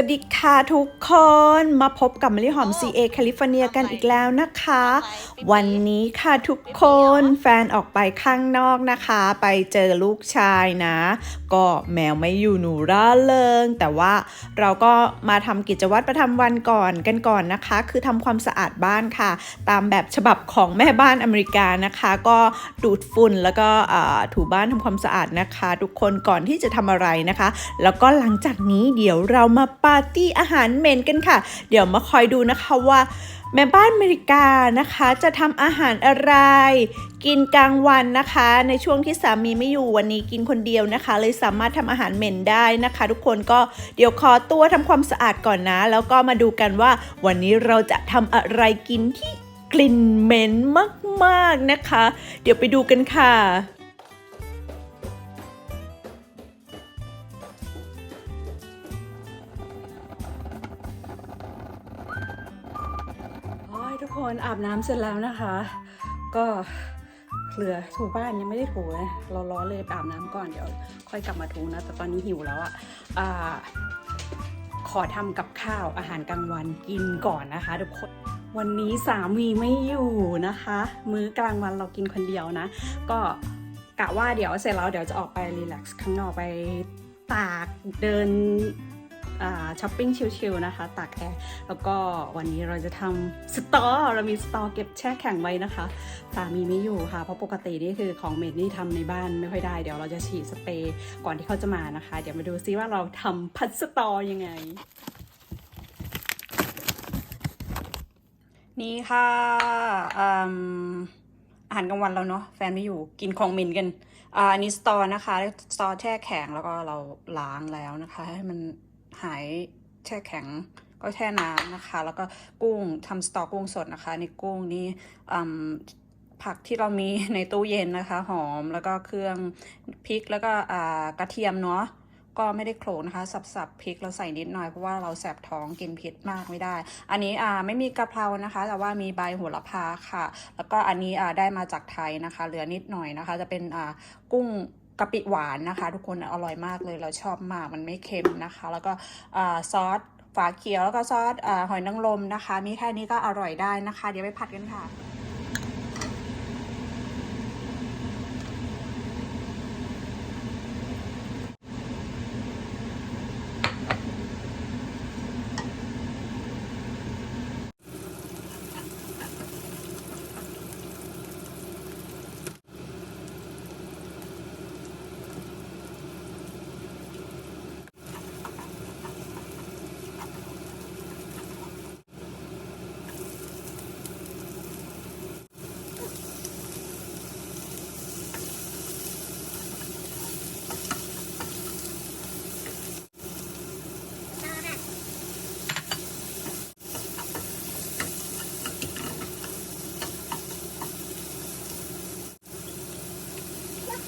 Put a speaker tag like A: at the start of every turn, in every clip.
A: วัสดีค่ะทุกคนมาพบกับมะลิหอม CA แคลิฟอร์เนียกันอีกแล้วนะคะ วันนี้ค่ะทุกคนแฟนออกไปข้างนอกนะคะ ไปเจอลูกชายนะ ก็แมวไม่อยู่หนูร่าเริง แต่ว่าเราก็มาทำกิจวัตรประจำวันก่อนกันก่อนนะคะ คือทำความสะอาดบ้านค่ะ ตามแบบฉบับของแม่บ้านอเมริกานะคะ ก็ดูดฝุ่นแล้วก็ถูบ้านทำความสะอาดนะคะ ทุกคนก่อนที่จะทำอะไรนะคะ แล้วก็หลังจากนี้เดี๋ยวเรามาปาร์ตี้อาหารเมนกันค่ะ เดี๋ยวมาคอยดูนะคะว่าแม่บ้านอเมริกานะคะจะทำอาหารอะไร กินกลางวันนะคะ ในช่วงที่สามีไม่อยู่วันนี้กินคนเดียวนะคะ เลยสามารถทำอาหารเหม็นได้นะคะ ทุกคนก็เดี๋ยวขอตัวทำความสะอาดก่อนนะ แล้วก็มาดูกันว่า วันนี้เราจะทำอะไรกินที่กลิ่นเหม็นมากๆนะคะ เดี๋ยวไปดูกันค่ะ อาบน้ำเสร็จแล้วนะคะ ก็เหลือถูบ้านยังไม่ได้ถูนะเราล้อเลยอาบน้ำก่อนเดี๋ยวค่อยกลับมาถูนะ แต่ตอนนี้หิวแล้วอะอะขอทำกับข้าวอาหารกลางวันกินก่อนนะคะทุกคนวันนี้สามีไม่อยู่นะคะ มื้อกลางวันเรากินคนเดียวนะ ก็กะว่าเดี๋ยวเสร็จแล้วเดี๋ยวจะออกไปรีแลกซ์ข้างนอกไปตากเดิน ช้อปปิ้งชิลๆนะคะตากแอร์แล้วก็วันนี้เราจะทำสตอเรามีสตอเก็บแช่แข็งไว้นะคะสามีไม่อยู่ค่ะ เพราะปกตินี่คือของเมดนี่ทำในบ้านไม่ค่อยได้เดี๋ยวเราจะฉีดสเปรย์ก่อนที่เขาจะมานะคะ เดี๋ยวมาดูซิว่าเราทำพัดสตอยังไง นี่ค่ะออาหารกลางวันเราเนาะแฟนไม่อยู่กินของเมนกันอันนี้สตอนะคะสตอแช่แข็งแล้วก็เราล้างแล้วนะคะให้มัน หายแช่แข็งก็แช่น้ำนะคะ แล้วก็กุ้งทำสตอกกุ้งสดนะคะในกุ้งนี้ผักที่เรามีในตู้เย็นนะคะ หอมแล้วก็เครื่องพริกแล้วก็กระเทียมเนาะก็ไม่ได้โขลกนะคะ สับๆพริกเราใส่นิดหน่อยเพราะว่าเราแสบท้องกินเผ็ดมากไม่ได้ อันนี้อ่าไม่มีกะเพรานะคะ แต่ว่ามีใบโหระพาค่ะ แล้วก็อันนี้อ่าได้มาจากไทยนะคะ เหลือนิดหน่อยนะคะ จะเป็นอ่ากุ้ง กะปิหวานนะคะ ทุกคนอร่อยมากเลยเราชอบมากมันไม่เค็มนะคะ แล้วก็ซอสฝาเขียวแล้วก็ซอสอหอยนางรมนะคะ มีแค่นี้ก็อร่อยได้นะคะ เดี๋ยวไปผัดกันค่ะ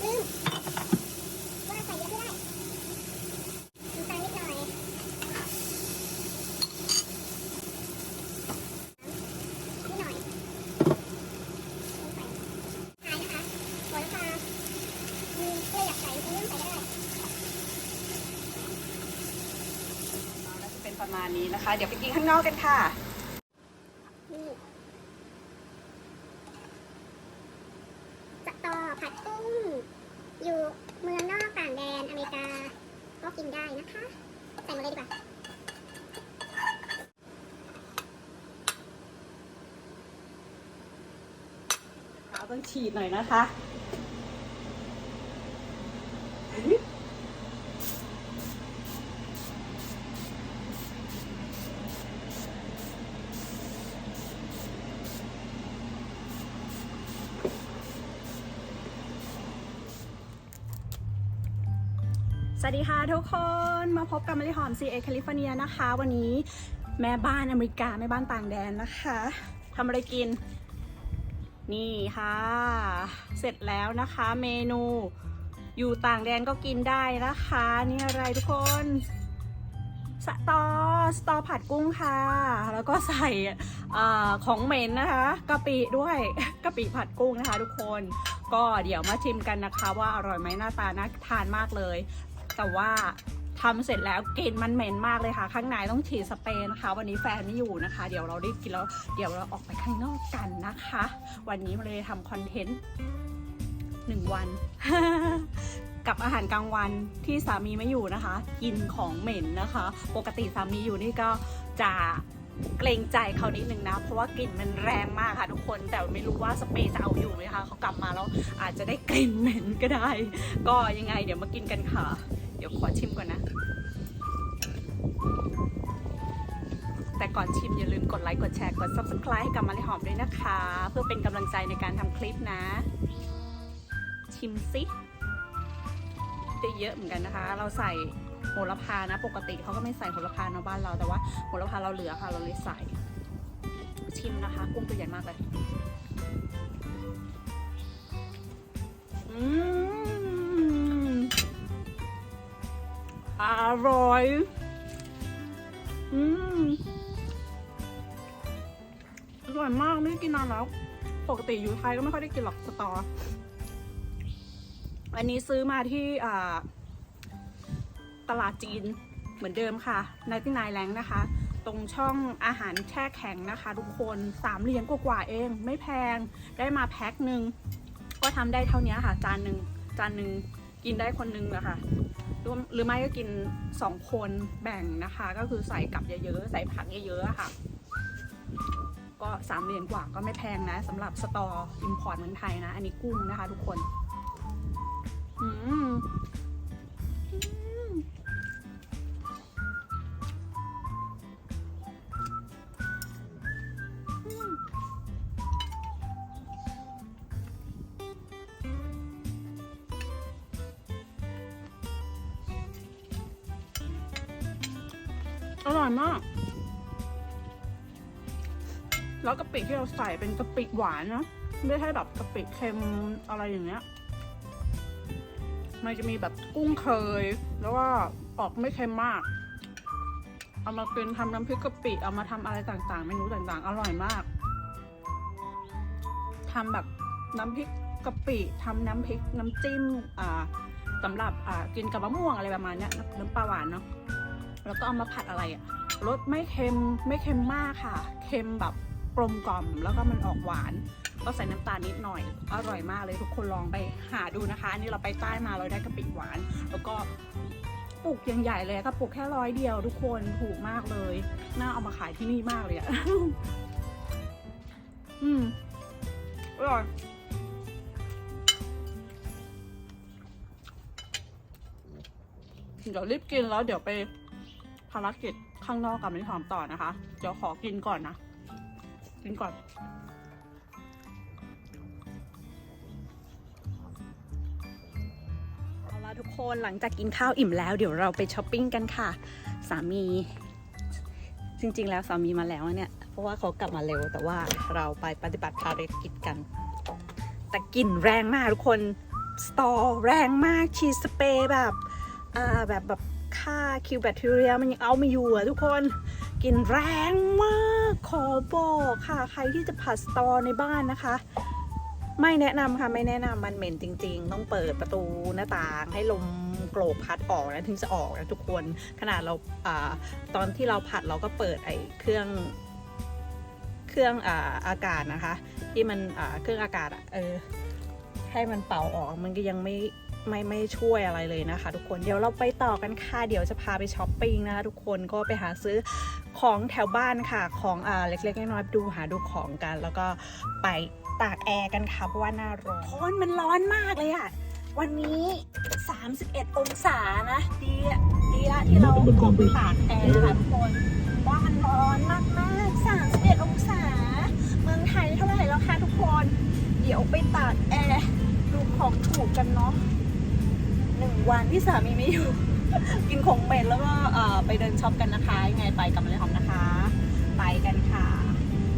B: ลืมว่าใส่เยอะไม่ได้น้ำตาลนิดหน่อยนิดหน่อยใส่นะคะหัวน้ำปลาอืมเกลืออยากใส่เกลือใส่ก็ได้
A: ก็จะเป็นประมาณนี้นะคะ เดี๋ยวไปกินข้างนอกกันค่ะ
B: นี่สตอผัดกุ้ง อยู่เมืองนอกต่างแดนอเมริกา ก็กินได้นะคะ ใส่มาเลยดีกว่า
A: เราต้องฉีดหน่อยนะคะ สวัสดีค่ะทุกคนมาพบกับมะลิหอม CA แคลิฟอร์เนียนะคะ วันนี้แม่บ้านอเมริกา แม่บ้านต่างแดนนะคะทำอะไรกิน นี่ค่ะ เสร็จแล้วนะคะเมนูอยู่ต่างแดนก็กินได้นะคะ นี่อะไรทุกคนสตอสตอผัดกุ้งค่ะ แล้วก็ใส่ของเหม็นนะคะกะปิด้วยกะปิผัดกุ้งนะคะ ทุกคนก็เดี๋ยวมาชิมกันนะคะ ว่าอร่อยไหมหน้าตาน่าทานมากเลย แต่ว่าทำเสร็จแล้วกลิ่นมันเหม็นมากเลยค่ะ ข้างในต้องฉีดสเปรย์นะคะ วันนี้แฟนไม่อยู่นะคะ เดี๋ยวเราได้กินแล้วเดี๋ยวเราออกไปข้างนอกกันนะคะ วันนี้มาเลยทำคอนเทนต์หนึ่งวัน กับอาหารกลางวันที่สามีไม่อยู่นะคะ กินของเหม็นนะคะ ปกติสามีอยู่นี่ก็จะเกรงใจเขานิดนึงนะ เพราะว่ากลิ่นมันแรงมากค่ะทุกคน แต่ไม่รู้ว่าสเปรย์จะเอาอยู่ไหมคะเขากลับมาแล้วอาจจะได้กลิ่นเหม็นก็ได้ ก็ยังไงเดี๋ยวมากินกันค่ะ เดี๋ยวขอชิมก่อนนะ แต่ก่อนชิมอย่าลืมกดไลค์ กดแชร์ กด subscribe ให้กับมาริหอมด้วยนะคะ เพื่อเป็นกำลังใจในการทำคลิปนะ ชิมซิได้เยอะเหมือนกันนะคะ เราใส่โหระพานะ ปกติเขาก็ไม่ใส่โหระพานะบ้านเราแต่ว่าโหระพาเราเหลือค่ะ เราเลยใส่ ชิมนะคะ กุ้งตัวใหญ่มากเลย อืม อร่อย อืมอร่อยมากไม่ได้กินนานแล้ว ปกติอยู่ไทยก็ไม่ค่อยได้กินหรอกสตอ อันนี้ซื้อมาที่ตลาดจีนเหมือนเดิมค่ะนายที่นายแรงนะคะ ตรงช่องอาหารแช่แข็งนะคะ ทุกคนสามเหรียญกว่าๆเอง ไม่แพงได้มาแพ็คหนึ่งก็ทำได้เท่านี้ค่ะ จานหนึ่งจานหนึ่ง กินได้คนนึงอะค่ะหรือไม่ก็กินสองคนแบ่งนะคะ ก็คือใส่กับเยอะๆใส่ผักเยอะๆค่ะ ก็สามเหรียญกว่าก็ไม่แพงนะสำหรับสตออิมพอร์ตเมืองไทยนะ อันนี้กุ้งนะคะทุกคน อืม ร่อยมาก แล้วกะปิที่เราใส่เป็นกะปิหวานนะไม่ใช่แบบกะปิเค็มอะไรอย่างเงี้ย มันจะมีแบบกุ้งเคย แล้วก็ออกไม่เค็มมาก เอามาเป็นทำน้ำพริกกะปิ เอามาทำอะไรต่างๆเมนูต่างๆ อร่อยมากทำแบบน้ำพริกกะปิทำน้ำพริกน้ำจิ้มอ่าสำหรับอ่ากินกับมะม่วงอะไรประมาณเนี้ยน้ำปลาหวานเนาะ แล้วก็เอามาผัดอะไรอะรสไม่เค็มไม่เค็มมากค่ะ เค็มแบบกลมกล่อม แล้วก็มันออกหวาน ก็ใส่น้ำตาลนิดหน่อย อร่อยมากเลยทุกคนลองไปหาดูนะคะ อันนี้เราไปใต้มาเราได้กะปิหวาน แล้วก็ปลูกยังใหญ่เลยกระปุกแค่ร้อยเดียวทุกคนถูกมากเลย น่าเอามาขายที่นี่มากเลยอะอืมอร่อยเดี๋ยวรีบกินแล้วเดี๋ยวไป ภารกิจข้างนอกกับมิหอมต่อนะคะ เดี๋ยวขอกินก่อนนะ กินก่อน เอาละทุกคนหลังจากกินข้าวอิ่มแล้วเดี๋ยวเราไปช้อปปิ้งกันค่ะ สามี จริง ๆ แล้วสามีมาแล้วเนี่ย เพราะว่าเขากลับมาเร็ว แต่ว่าเราไปปฏิบัติภารกิจกัน แต่กลิ่นแรงมากทุกคน สตอแรงมากฉีสเปรย์แบบ อ่าแบบแบบ ฆ่าคิวแบคทีเรียมันยังเอาไม่อยู่อะทุกคนกลิ่นแรงมากขอบอกค่ะ ใครที่จะผัดสตอในบ้านนะคะ ไม่แนะนำค่ะไม่แนะนำมันเหม็นจริง ๆ ต้องเปิดประตูหน้าต่างให้ลมโกรกพัดออกนะถึงจะออกนะทุกคนขนาดเราอาตอนที่เราผัดเราก็เปิดไอ้เครื่องเครื่องอาอากาศนะคะ ที่มันเครื่องอากาศอะเออให้มันเป่าออกมันก็ยังไม่ ไม่ไม่ช่วยอะไรเลยนะคะ ทุกคนเดี๋ยวเราไปต่อกันค่ะ เดี๋ยวจะพาไปช้อปปิ้งนะคะทุกคนก็ไปหาซื้อของแถวบ้านค่ะ ของอ่าเล็กๆน้อยๆดูหาดูของกัน แล้วก็ไปตากแอร์กันค่ะเพราะว่าหน้าร้อนร้อนมันร้อนมากเลยอะวันนี้ 31 องศานะดีดีละที่เราตากแอร์นะคะทุกคนว่ามันร้อนมากมาก31 องศา เมืองไทยเท่าไหร่แล้วคะทุกคน เดี๋ยวไปตากแอร์ดูของถูกกันเนาะ หนึ่งวันที่สามีไม่อยู่ กินของเม็นแล้วก็ไปเดินช็อปกันนะคะยังไงไปกับมะลิหอมนะคะ ไปกันค่ะ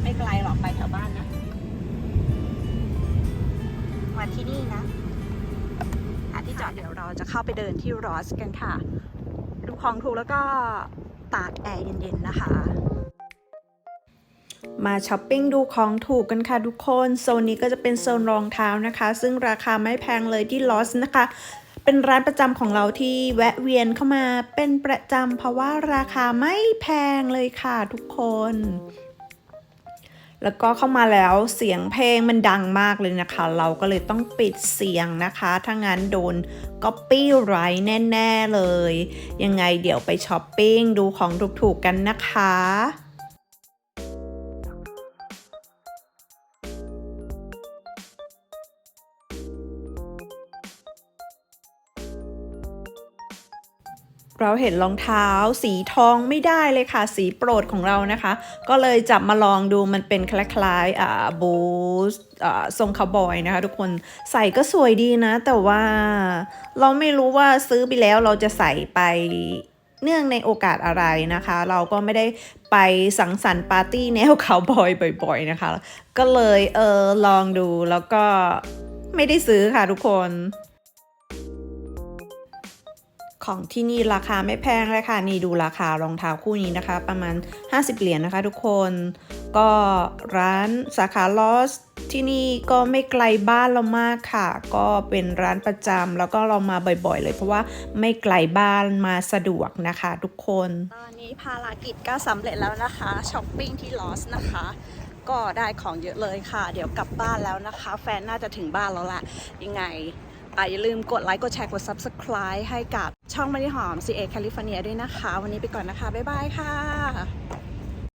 A: ไม่ไกลหรอกไปแถวบ้านนะมาที่นี่นะหาที่จอดเดี๋ยวเราจะเข้าไปเดินที่รอสกันค่ะ ดูของถูกแล้วก็ตากแอร์เย็นๆนะคะมาช้อปปิ้งดูของถูกกันค่ะทุกคน โซนนี้ก็จะเป็นโซนรองเท้านะคะ ซึ่งราคาไม่แพงเลยที่ลอสนะคะ
C: เป็นร้านประจำของเราที่แวะเวียนเข้ามาเป็นประจำเพราะว่าราคาไม่แพงเลยค่ะทุกคน แล้วก็เข้ามาแล้วเสียงเพลงมันดังมากเลยนะคะ เราก็เลยต้องปิดเสียงนะคะ ถ้างั้นโดนก๊อปปี้ไรแน่ ๆ เลย ยังไงเดี๋ยวไปช้อปปิ้งดูของถูกๆกันนะคะ เราเห็นรองเท้า สีทองไม่ได้เลยค่ะ สีโปรดของเรานะคะ ก็เลยจับมาลองดูมันเป็นคล้ายๆอ่าบูสอ่าทรงคาวบอยนะคะ ทุกคนใส่ก็สวยดีนะ แต่ว่าเราไม่รู้ว่าซื้อไปแล้วเราจะใส่ไปเนื่องในโอกาสอะไรนะคะ เราก็ไม่ได้ไปสังสรรค์ปาร์ตี้แนวคาวบอยบ่อย ๆนะคะ ก็เลยเออลองดูแล้วก็ไม่ได้ซื้อค่ะทุกคน ของที่นี่ราคาไม่แพงเลยค่ะ นี่ดูราคารองเท้าคู่นี้นะคะ ประมาณ 50 เหรียญนะคะทุกคน ก็ร้านสาขาลอสที่นี่ก็ไม่ไกลบ้านเรามากค่ะ ก็เป็นร้านประจำแล้วก็เรามาบ่อยๆเลย เพราะว่าไม่ไกลบ้านมาสะดวกนะคะทุกคน ตอนนี้ภารกิจก็สำเร็จแล้วนะคะช้อปปิ้งที่ลอสนะคะ ก็ได้ของเยอะเลยค่ะ เดี๋ยวกลับบ้านแล้วนะคะ แฟนน่าจะถึงบ้านแล้วละยังไง อย่าลืมกดไลค์กดแชร์กด Subscribe ให้กับช่องมะลิหอม CA California ด้วยนะคะ วันนี้ไปก่อนนะคะ บ๊ายบายค่ะ